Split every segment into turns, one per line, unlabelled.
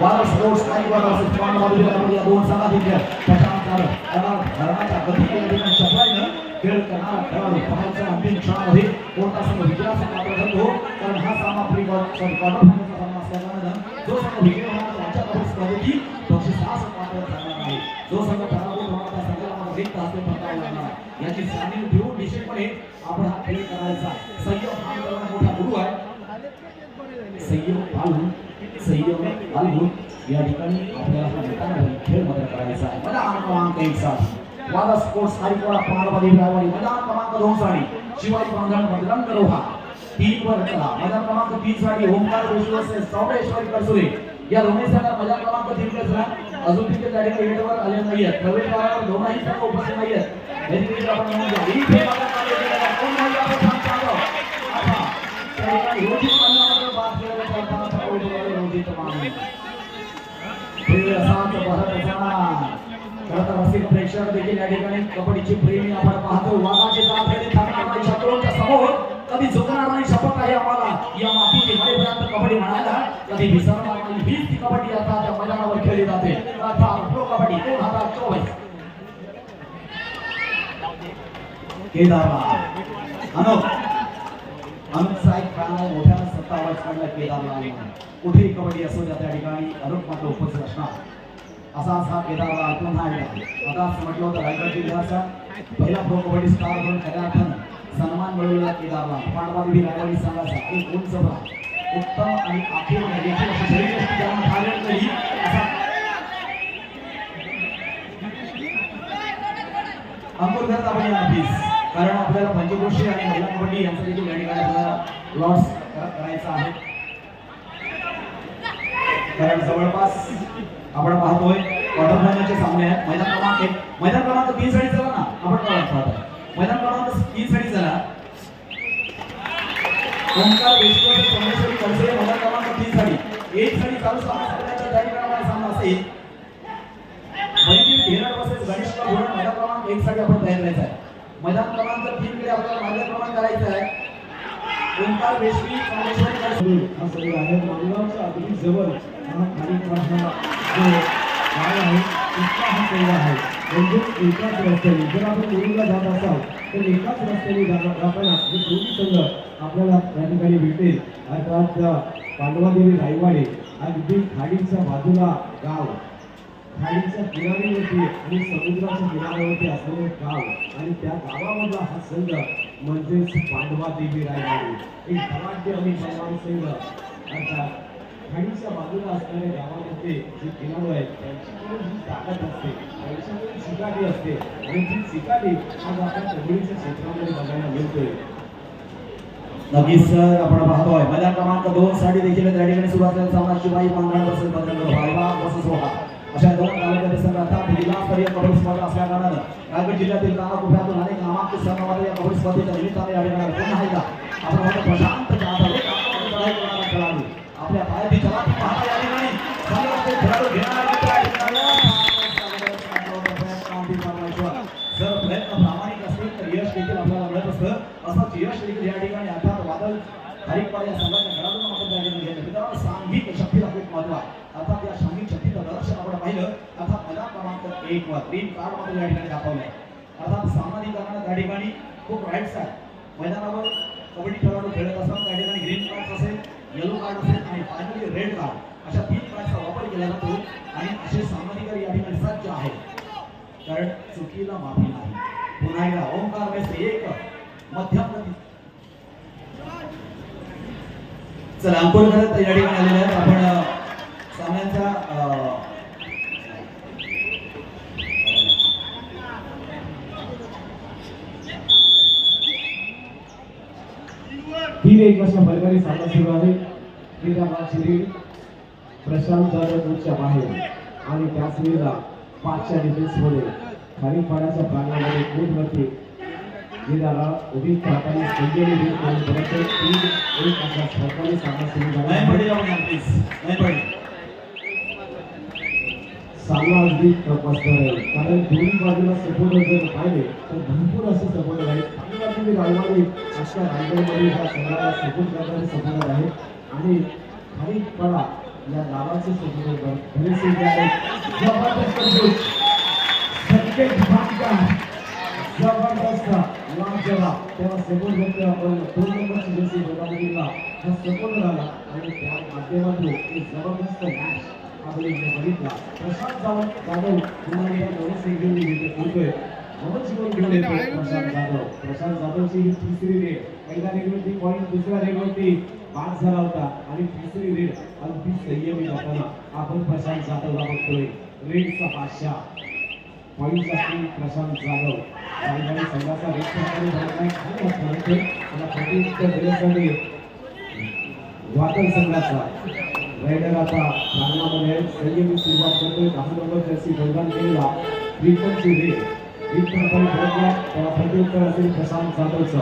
वारा स्पोर्ट्स आणि वारा स्पोर्ट्स बाजूला या दोन संघातील त्याच्यानंतर धरणाच्या गतीने चपळाईनं खेळ करणारा खेळाडू पाहायचा अंतिम क्षणामध्ये कोणता संघ विजया पात्र ठरतो कारण हा सामना प्री क्वार्टर फायनलचा सामना असल्याकारणानं जो संघ विजय होणार त्यांच्या कबड्डी स्पर्धेची बक्षिसास पात्र ठरणार आहे जो संघ पराभूत होणार त्या संघाला रिक्त हस्ते पटकावे लागणार याची जाणीव ठेवून निश्चितपणे आपण हा खेळ करायचा संयम हा मोठा गुरु आहे संयम पाळून संयम पाळून या ठिकाणी आपल्याला हा मोठा खेळ मात्र करायचा आहे. मैदान क्रमांक एक सात वादा स्पोर्ट्स हरिकोडा पार्वती रायवाडी मैदान क्रमांक दोन साठी शिवाजी प्रांगण बजरंग रोहा तीन वर चला मैदान क्रमांक तीन साठी ओमकार विश्वसे सौरेश्वरी कसुरे या दोन्ही संघात मैदान क्रमांक तीन कसला अजून तिथे त्या ठिकाणी गेटवर आले नाहीयेत. प्रवेशद्वारावर दोनही संघ उपस्थित नाहीयेत. याची आपण नोंद घ्या. इथे मैदान चालू कोण नाही आपण थांब चालू. आता त्या ठिकाणी रोजित मैदानावर बाद केलेल्या खेळताना प्रवेशद्वारे रोजित माने. खेळ असाच बहरत असणार. खरं तर रसिक प्रेक्षक देखील या ठिकाणी कबड्डीची प्रेमी आपण पाहतो वाघाची जात थांबणार नाही शत्रूंच्या समोर कधी झुकणार नाही शपथ आहे आम्हाला या मातीची मरेपर्यंत कबड्डी म्हणायला कधी विसरणार नाही हीच ती कबड्डी आता त्या मैदानावर खेळली जाते आता प्रो कबड्डी दोन हजार चोवीस केदारनाथ अनुप अनुप साहेब काय मोठ्या सत्ता आवाज काढला केदारनाथ कुठेही कबड्डी असो द्या त्या ठिकाणी. अरुप मात्र उपस्थित असणार. असाच हा केदारनाथ पुन्हा एकदा आता म्हटलं होतं रायगड जिल्ह्याचा पहिला प्रो कबड्डी स्टार म्हणून खऱ्या अर्थानं सन्मान मिळवलेला केदारला पांडवादेवी रायगडी संघाचा एक उंच भरा उत्तम आणि अखेर देखील अशी शरीर असते ज्यांना थायलंड तरी असा अंकुर आपण या नक्कीच कारण आपल्याला पंचकृषी आणि महिला कबड्डी यांचं देखील या ठिकाणी आपल्याला लॉस करायचा आहे. कारण जवळपास आपण पाहतोय क्वार्टर फायनलचे सामने आहेत. मैदान क्रमांक एक. मैदान क्रमांक तीन साठी चला ना. आपण पाहतोय मैदान क्रमांक तीन साठी चला ओंकार विश्व सोमेश्वरी करसे मैदान क्रमांक तीन साठी एक साठी चालू सामना सगळ्यांच्या त्या ठिकाणी सामना असेल. मैत्री घेणार बसेस गणेश मैदान क्रमांक एक साठी आपण तयार करायचं आहे. मैदान क्रमांक तीन कडे आपल्याला मार्गक्रमण करायचं आहे. ओंकार वेशवी सोमेश्वरी
हा सगळं आहे अगदी जवळ. हा खालील हा जो गाव आहे इतका हा सगळा आहे म्हणजे एकाच रस्त्याने जर आपण मुलीला जात असाल तर एकाच रस्त्याने जाताना जे दोन्ही संघ आपल्याला त्या ठिकाणी भेटेल अर्थात पांडवादेवी रायवाडे अगदी खाडीच्या बाजूला गाव खाडीच्या किनाऱ्यावरती आणि समुद्राच्या किनाऱ्यावरती असलेलं गाव आणि त्या गावामधला हा संघ म्हणजेच पांडवा देवी रायवाडी. एक धनाढ्य आणि बलवान संघ अर्थात खाडीच्या बाजूला असणाऱ्या गावामध्ये जे खेळाडू आहेत त्यांच्याकडे जी ताकद असते. त्यांच्याकडे चिकाटी असते. आणि ती चिकाटी आज आपण कबड्डीच्या क्षेत्रामध्ये बघायला मिळतोय.
नक्कीच सर आपण पाहतोय. मैदान क्रमांक दोन साठी देखील त्या ठिकाणी सुरुवात झालेला सामना शिवाई पांढरा वर्सेस बजरंग भायबा वर्सेस होता अशा दोन तालुक्यातील संघ अर्थात जिल्हास्तरीय कबड्डी स्पर्धा असल्या कारणानं रायगड जिल्ह्यातील कानाकोपऱ्यातून अनेक नामांकित संघामध्ये या कबड्डी स्पर्धेच्या निमित्ताने या ठिकाणी पुन्हा एकदा आपण म्हणतो प्रशांत जाधव या संघाच्या खेळाडूंना आपण त्या ठिकाणी घेतलं मित्रांनो सांघिक शक्तीला खूप महत्त्व आहे अर्थात या सांघिक शक्तीचं प्रदर्शन आपण पाहिलं अर्थात मला क्रमांक एक वर ग्रीन कार्डमध्ये या ठिकाणी दाखवलं आहे अर्थात सामना त्या ठिकाणी खूप राईट्स आहेत मैदानावर कबड्डी खेळाडू खेळत असताना त्या ठिकाणी ग्रीन कार्ड असेल येलो कार्ड असेल आणि फायनली रेड कार्ड अशा तीन कार्डचा वापर केला जातो आणि असे सामान्यकर या ठिकाणी सज्ज आहेत कारण चुकीला माफी नाही। पुन्हा एकदा ओंकार मेस्त्री एक मध्यम चला अंकुर करत या ठिकाणी आलेले आहेत. आपण अ, सामन्याचा
तीन एक अशा बलगारी सामना सुरू आहे. क्रीडा शिरीड प्रशांत जाधव कोचच्या बाहेर आणि त्याच वेळेला पाचच्या डिफेन्समध्ये खाली पाड्याच्या प्रांगणामध्ये कोर्टवरती क्रीडाला उभी राहताना संजय बरोबर तीन एक असा सरकारी सामना सुरू झाला आहे.
या,
सामना अगदी आहे कारण दोन्ही बाजूला सपोर्टर जर पाहिले तर भरपूर असे सपोर्टर आहेत. पाठीमागे रायवाडी अशा रायगडमध्ये ह्या संघाला सपोर्ट करणारे सपोर्टर आहेत. आणि खाली पडा या जबरदस्त पुरुष संकेत भाटकर जबरदस्त जेव्हा तेव्हा सपोर्ट घेतले आपण दोन नंबरची जर्सी गोदावरीला हा सपोर्ट झाला आणि त्या माध्यमातून एक जबरदस्त मॅच आपण इथे बघितला प्रशांत जाधव जाधव तुम्हाला या दोन इथे बोलतोय घेऊन येतो प्रशांत जाधव प्रशांत जाधवची ही तिसरी रेड पहिल्या रेडवरती पॉईंट दुसऱ्या रेडवरती बाद झाला होता आणि तिसरी रेड अगदी संयमी जाताना आपण प्रशांत जाधवला बघतोय रेडचा बादशाह पॉईंटसाठी प्रशांत जाधव. साईबाई संघाचा रेडसाठी भरलाय आणि म्हणतोय त्याला प्रत्युत्तर देण्यासाठी वादळ संघाचा रायडर आता प्रांगणामध्ये संयमी सुरुवात करतोय. दहा नंबर जर्सी मैदान केलेला. फ्रीक्वन्सी रेट एक विक्रमपणे भरला त्याला प्रत्युत्तर असेल प्रशांत जाधवचं.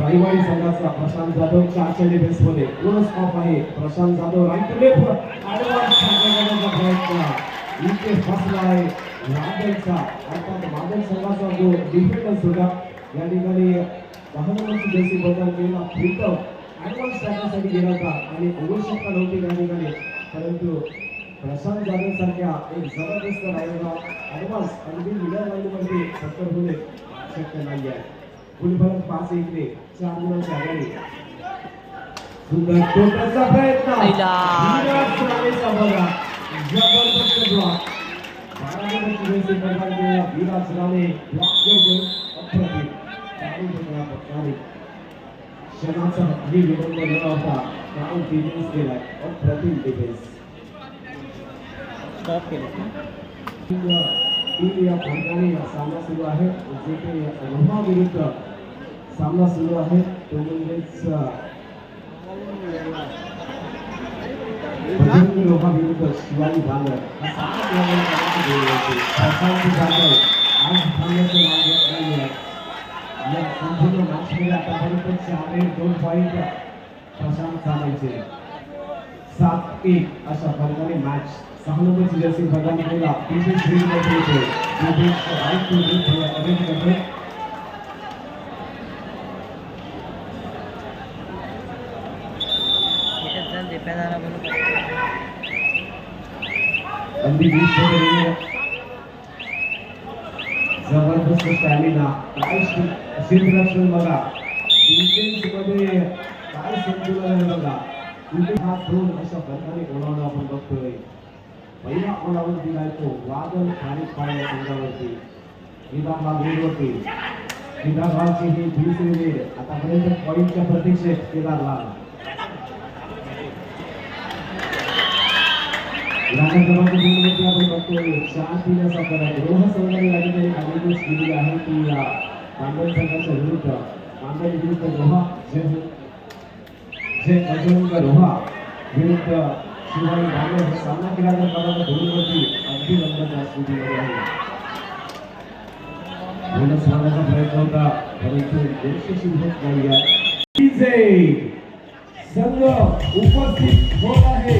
राईवाडी संघाचा प्रशांत जाधव चारच्या डिफेन्समध्ये पूर्ण स्टॉप आहे. Prashant Jadhav right left advance प्रयत्न. इथे फसला आहे वादळचा अर्थात वादळ संघाचा जो डिफेंडर्स होता या ठिकाणी नंबरची जर्सी बदल केला प्रीतम ऍडव्हान्स टाकण्यासाठी गेला होता आणि आवश्यकता नव्हती त्या ठिकाणी परंतु प्रशांत जाधव सारख्या एक जबरदस्त राहिलेला ऍडव्हान्स अगदी मिडल लाईनमध्ये सत्तर होणे शक्य नाही आहे. फुलफलक पाच इकडे चार गुणांच्या आघाडी. सुंदर प्रयत्न. जबरदस्त ब्लॉक क्षणाचा हल्ली विलंब झाला होता काय डिफेन्स केलाय अप्रतिम डिफेन्स
स्टॉप
या ठिकाणी सामना सुरू आहे जे काही रोहा विरुद्ध सामना सुरू आहे तो म्हणजेच बजरंगी रोहा विरुद्ध शिवाजी बांगर हा सामना या वेळी करायची वेळ होती. प्रशांत जाधव आज थांबण्याचं नाव घेत नाहीये. या संपूर्ण मॅचमध्ये आतापर्यंत चार एक दोन पॉईंट प्रशांत जाधवचे सात एक अशा फरकाने मॅच सहा नंबरची जर्सी प्रदान केला तीनशे श्री मध्ये येते योगेश राईट टू लीड थोडा अरेंज करतो
याच्यात जर दिप्या झाला म्हणून
अगदी वीसमध्ये गेले. जबरदस्त स्टॅमिना काय क्षेत्ररक्षण बघा. डिफेन्स काय संतुलन आहे बघा. कुठे हा दोन अशा प्रकारे ओढवणं आपण बघतोय. पहिला ओढावर दिलाय तो वादळ खारीक पाड्या संघावरती निदाबाग रोडवरती निदाबागची ही दुसरी वेळ आतापर्यंत पॉईंटच्या प्रतीक्षेत केदार लाल. राजा क्रमांक दोन वरती आपण बघतोय. चार पिण्याचा फरक रोह संघाने या ठिकाणी ऍडव्हान्टेज दिलेली आहे की या. पांडव संघाच्या विरुद्ध विरुद्ध रोहा जे बजरंग रोहा विरुद्ध सामना केला तर अगदी स्थितीमध्ये आहे बोनस प्रयत्न होता परंतु यशस्वी होत नाही संघ उपस्थित होत आहे.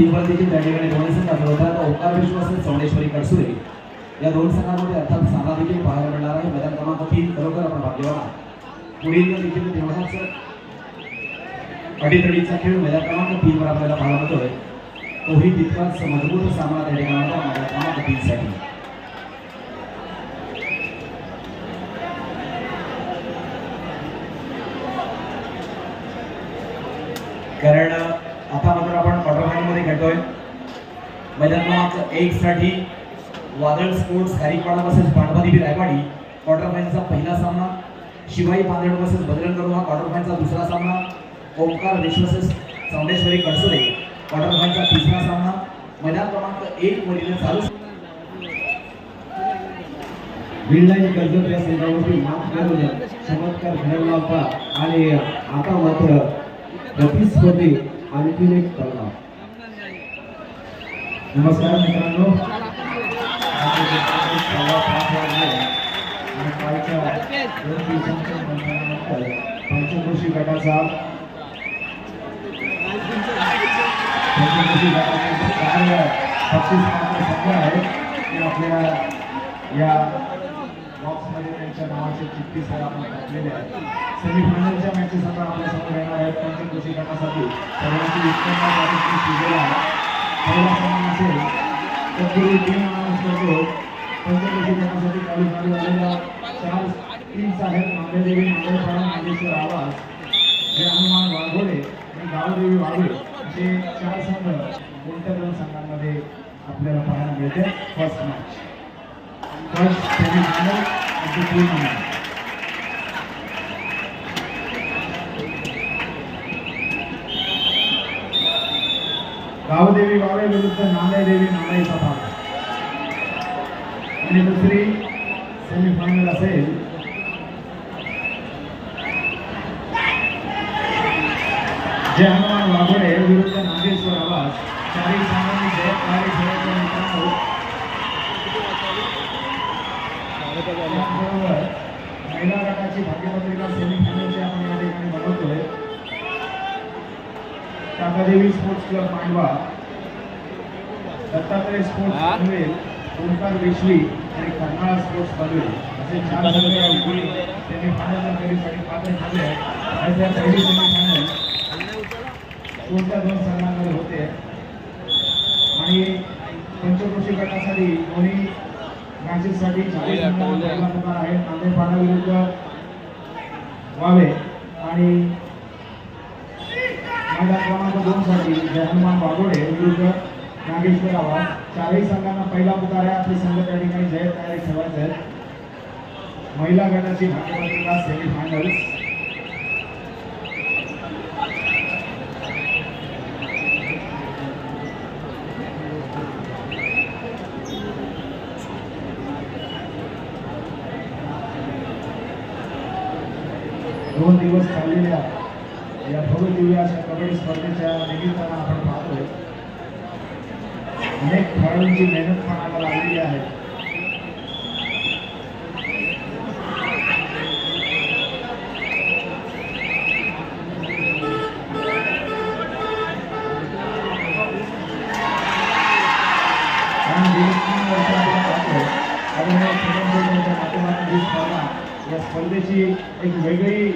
टीमवर देखील त्या ठिकाणी दोन्ही संघ आला होता ओंकार विश्वास आणि चौंडेश्वरी कडसुरे या दोन संघांमध्ये अर्थात सामना देखील पाहायला मिळणार आहे. मैदान क्रमांक तीन खरोखर आपण भाग्यवान आहात पुढील देखील तेवढाच अटीतडीचा खेळ मैदान क्रमांक तीनवर आपल्याला पाहायला मिळतोय. तोही तितकाच मजबूत सामना त्या ठिकाणी होता मैदान क्रमांक तीनसाठी. कारण मैदान क्रमांक एक साठी वादळ sports Haripada versus Pandavadevi Raiwadi quarter फायनलचा पहिला सामना. शिवाई पांदेड वर्सेस बजरंग करू हा क्वार्टर फायनलचा दुसरा सामना. ओंकार विश्वसेस चौंडेश्वरी कडसरे क्वार्टर फायनलचा तिसरा सामना. मैदान क्रमांक एक वरील चालू.
बिल्डाई कर्जत या संघावरती मात करून चमत्कार घडवला होता. आणि आता मात्र प्रतिस्पर्धी आणखीन एक पडला नमस्कार मित्रांनो. आज आणि कालच्या दोन दिवसांच्या बंधनानंतर गटाचा पंचकृषी गटाचे चार पस्तीस मात्र संघ आहेत ते आपल्या या बॉक्समध्ये त्यांच्या नावाचे चिठ्ठी सर आपण टाकलेले आहेत सेमीफायनलच्या मॅचेस आता आपल्यासमोर येणार आहेत पंचकृषी गटासाठी सर्वांची उत्पन्न कार्यक्रम शिजलेला आहे पहिला सामना असेल तत्पूर्वी टीम करतो पंचक्रोशी गटासाठी चालू चालू चार आवाज जे हनुमान वाघोडे आणि गावदेवी वाघोडे असे चार संघ कोणत्या दोन संघांमध्ये आपल्याला पाहायला मिळते फर्स्ट मॅच फर्स्ट आणि गावदेवी वावे विरुद्ध नांदेदेवी नांदाईचा भाग आणि दुसरी सेमीफायनल असेल. जय हनुमान वाघोडे विरुद्ध नागेश्वर आवाज. चारी सामान्य जय तयारी ठेवायच्या मित्रांनो. त्याचबरोबर महिला गटाची भाग्यपत्रिका सेमीफायनलची आपण या ठिकाणी बनवतोय Takadevi sports club Mandwa. Dattatray sports Panvel Omkar Vishwi आणि कर्नाळा स्पोर्ट्स पनवेल असे चार संघ या ठिकाणी सेमीफायनल फेरीसाठी पात्र ठरले आहेत आणि त्या पहिली सेमीफायनल कोणत्या दोन संघांमध्ये होते. आणि पंचक्रोशी गटासाठी दोन्ही मॅचेससाठी चाळीस संघांना आहे नांदेडपाडा विरुद्ध वावे आणि क्रमांक दोन साठी जय वाघोडे विरुद्ध नागेश्वर आवाज चारही संघांना पहिला पुकार आहे आपले संघ त्या ठिकाणी जय तयारी ठेवायचे आहेत महिला गटाची भाग्यपत्रिका सेमीफायनल्स दोन दिवस चाललेल्या या भव्य दिव्य अशा कबड्डी स्पर्धेच्या निमित्तानं आपण पाहतोय अनेक मेहनत पणाला लागलेली आहे. या स्पर्धेची एक वेगळी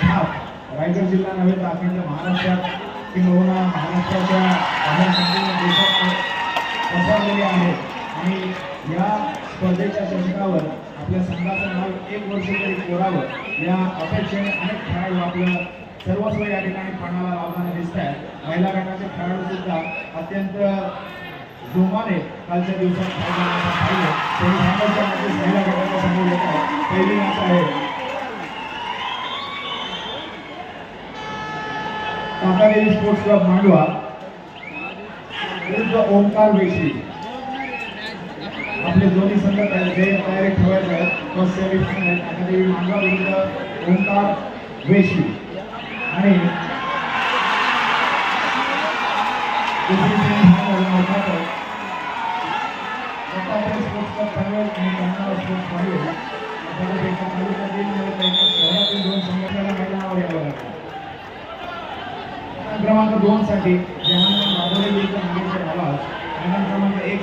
छाप. रायगड जिल्हा नव्हे तर अखंड महाराष्ट्रात किंबहुना महाराष्ट्राच्या बाहेर संपूर्ण देशात पसरलेली आहे आणि या स्पर्धेच्या चषकावर आपल्या संघाचं नाव एक वर्ष तरी कोरावं या अपेक्षेने अनेक खेळाडू आपलं सर्वस्व या ठिकाणी पणाला लावताना दिसत आहेत महिला गटाचे खेळाडू सुद्धा अत्यंत जोमाने कालच्या दिवसात खेळताना पाहिलं सेमीफायनलच्या मॅचेस महिला गटाच्या समोर येत आहे पहिली मॅच आहे. Kakadevi sports club Mandwa. विरुद्ध ओंकार वेशी आपले दोन्ही संघ तयारी ठेवायचे आहेत फर्स्ट सेमीफायनल अकादमी मांडवा विरुद्ध ओंकार वेशी आणि दुसरी सेमीफायनल अर्थातच स्पोर्ट्स क्लब पनवेल आणि स्पोर्ट्स पनवेल अर्थातच एका तालुक्यातील शहरातील दोन संघटनाला मैदानावर यावं लागतं क्रमांक दोन साठी जहान बाबोली विरुद्ध नागेश्वर आवाज क्रमांक एक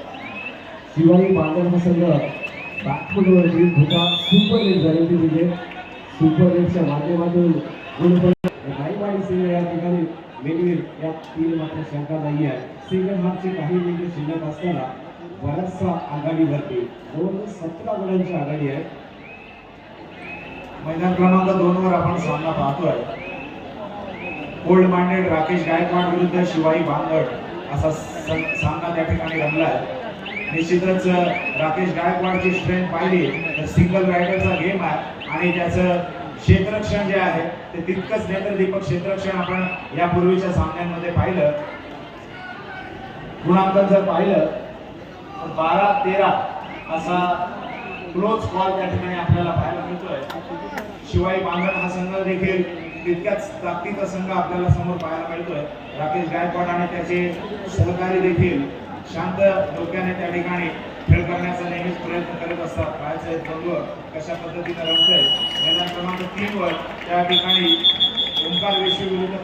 शिवाजी बांधव हा संघ बॅकफुटवर जिंक सुपर रेट झाली होती म्हणजे सुपर रेटच्या माध्यमातून राईबाई सिंग या ठिकाणी मेनवीर या तीन मात्र शंका नाही आहे सिंगल हाफचे काही मिनिटे शिल्लक असताना बराचसा आघाडीवरती जवळजवळ सतरा गुणांची आघाडी आहे.
मैदान क्रमांक दोन वर आपण सामना पाहतोय. गोल्ड माइंडेड राकेश गायकवाड विरुद्ध शिवाई बांगड असा सामना त्या ठिकाणी रंगलाय निश्चितच राकेश गायकवाडची स्ट्रेंथ पाहिली तर सिंगल रायडरचा गेम आहे. आणि त्याचं क्षेत्ररक्षण जे आहे ते तितकंच नेत्रदीपक क्षेत्ररक्षण आपण यापूर्वीच्या सामन्यांमध्ये पाहिलं. गुणांकन जर पाहिलं तर बारा तेरा असा क्लोज कॉल त्या ठिकाणी आपल्याला पाहायला मिळतोय. शिवाय बांधण हा संघ देखील तितक्याच ताकदीचा संघ आपल्याला समोर पाहायला मिळतोय. राकेश गायकवाड आणि त्याचे सहकारी देखील शांत डोक्याने त्या ठिकाणी खेळ करण्याचा नेहमीच प्रयत्न करत असतात. पाहायचं द्वंद्व कशा पद्धतीने रंगतंय मैदान क्रमांक तीन वर त्या ठिकाणी ओंकार विश्व विरुद्ध